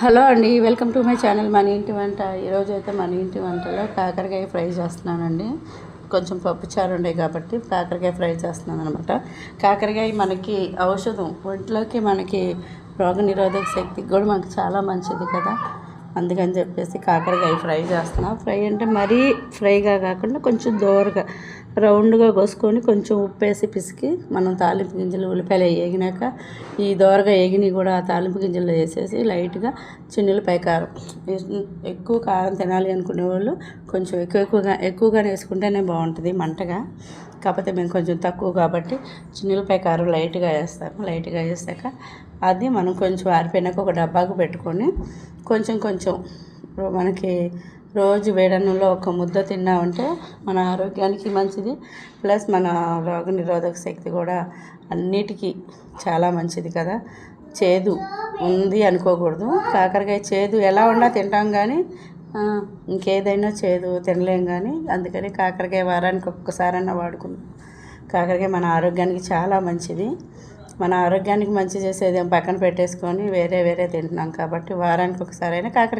Hello అండి welcome to my channel మన ఇంటి వంట. ఈరోజు అయితే మన ఇంటి వంటలో కాకరకాయ ఫ్రై చేస్తున్నానండి. కొంచెం పప్పుచారు ఉండే కాబట్టి కాకరకాయ ఫ్రై చేస్తున్నాను అనమాట కాకరకాయ మనకి ఔషధం ఒంట్లోకి మనకి రోగ నిరోధక శక్తికి కూడా మనకు చాలా మంచిది కదా. అందుకని చెప్పేసి కాకరకాయ ఫ్రై చేస్తున్నా. ఫ్రై అంటే మరీ ఫ్రైగా కాకుండా కొంచెం దోరగా రౌండ్గా కోసుకొని కొంచెం ఉప్పు వేసి పిసికి మనం తాలింపు గింజలు ఉల్లిపాయలు వేగినాక ఈ దోరగా వేగినవి కూడా ఆ తాలింపు గింజలు వేసేసి లైట్గా చిన్నులపాయ కారం. ఎక్కువ కారం తినాలి అనుకునే వాళ్ళు కొంచెం ఎక్కువ ఎక్కువగా ఎక్కువగానే వేసుకుంటేనే బాగుంటుంది మంటగా. కాకపోతే మేము కొంచెం తక్కువ కాబట్టి చిన్నులపాయ కారం లైట్గా వేస్తాము. లైట్గా వేసాక అది మనం కొంచెం ఆరిపోయినాక ఒక డబ్బాకు పెట్టుకొని కొంచెం కొంచెం మనకి రోజు వేడన్నంలో ఒక ముద్ద తిన్నామంటే మన ఆరోగ్యానికి మంచిది. ప్లస్ మన రోగ నిరోధక శక్తి కూడా అన్నిటికీ చాలా మంచిది కదా. చేదు ఉంది అనుకోకూడదు. కాకరకాయ చేదు ఎలా ఉన్నా తింటాం కానీ ఇంకేదైనా చేదు తినలేం కానీ అందుకని కాకరకాయ వారానికి ఒక్కసారన్నా వాడుకుందాం. కాకరకాయ మన ఆరోగ్యానికి చాలా మంచిది. మన ఆరోగ్యానికి మంచి చేసేది పక్కన పెట్టేసుకొని వేరే వేరే తింటున్నాం కాబట్టి వారానికి ఒకసారైనా కాకరకాయ